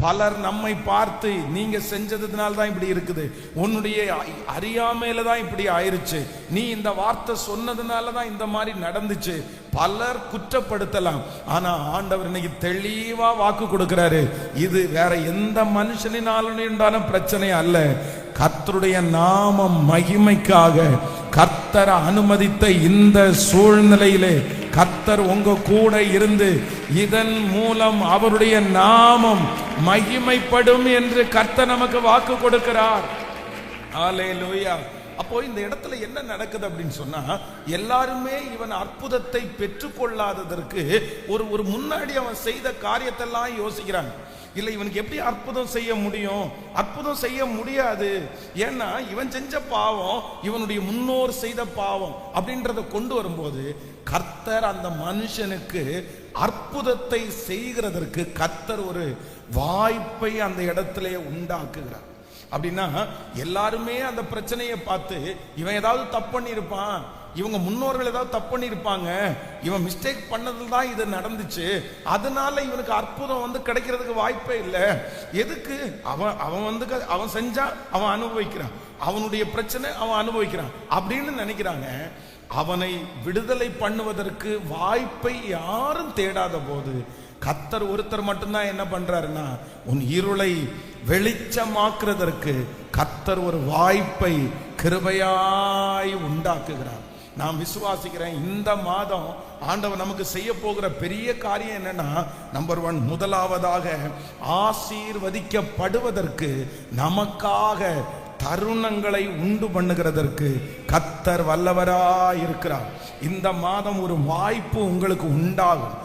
பலர் நம்மை பார்த்து நீங்க செஞ்சதுனால தான் இப்படி இருக்குது. உன்னுடைய அறியாமையில தான் இப்படி ஆயிருச்சு. நீ இந்த வார்த்தை சொன்னதுனால தான் இந்த மாதிரி நடந்துச்சு. பலர் குற்றப்படுத்தலாம். ஆனா ஆண்டவர் இன்னைக்கு தெளிவா வாக்கு கொடுக்கிறாரு. இது வேற எந்த மனுஷனினாலும் உண்டான பிரச்சனை அல்ல. கர்த்தருடைய நாம மகிமைக்காக கர்த்தரை அனுமதித்த இந்த சூழ்நிலையிலே கர்த்தர் உங்க கூட இருந்து இதன் மூலம் அவருடைய நாமம் மகிமைப்படும் என்று கர்த்தர் நமக்கு வாக்கு கொடுக்கிறார். ஹalleluya. அப்போ இந்த இடத்துல என்ன நடக்குது அப்படின்னு சொன்னா எல்லாருமே இவன் அற்புதத்தை பெற்றுக்கொள்ளாததற்கு ஒரு ஒரு முன்னாடி அவன் செய்த காரியத்தெல்லாம் யோசிக்கிறாங்க இல்லை இவனுக்கு எப்படி அற்புதம் செய்ய முடியும்? அற்புதம் செய்ய முடியாது. ஏன்னா இவன் செஞ்ச பாவம் இவனுடைய முன்னோர் செய்த பாவம் அப்படின்றத கொண்டு வரும்போது கர்த்தர் அந்த மனுஷனுக்கு அற்புதத்தை செய்கிறதற்கு கர்த்தர் ஒரு வாய்ப்பை அந்த இடத்துல உண்டாக்குகிறார். அப்படின்னா எல்லாருமே அந்த பிரச்சனையை பார்த்து இவன் ஏதாவது தப்பு பண்ணியிருப்பான். இவங்க முன்னோர்கள் ஏதாவது தப்பு பண்ணியிருப்பாங்க. இவன் மிஸ்டேக் பண்ணதில் தான் இது நடந்துச்சு. அதனால இவனுக்கு அற்புதம் வந்து கிடைக்கிறதுக்கு வாய்ப்பே இல்லை. எதுக்கு? அவன் அவன் வந்து க- அவன் செஞ்சா அவன் அனுபவிக்கிறான். அவனுடைய பிரச்சனை அவன் அனுபவிக்கிறான். அப்படின்னு நினைக்கிறாங்க. அவனை விடுதலை பண்ணுவதற்கு வாய்ப்பை யாரும் தேடாத போது கத்தர் ஒருத்தர் மட்டும்தான் என்ன பண்றாருன்னா உன் இருளை வெளிச்சமாக்குறதற்கு கத்தர் ஒரு வாய்ப்பை கிருபையாய் உண்டாக்குகிறார். நான் விசுவாசிக்கிறேன். இந்த மாதம் ஆண்டவர் நமக்கு செய்ய போகிற பெரிய காரியம் என்னன்னா நம்பர் ஒன் முதலாவதாக ஆசீர்வதிக்கப்படுவதற்கு நமக்காக தருணங்களை உண்டு பண்ணுகிறதற்கு கத்தர் வல்லவராயிருக்கிறார். இந்த மாதம் ஒரு வாய்ப்பு உங்களுக்கு உண்டாகும்.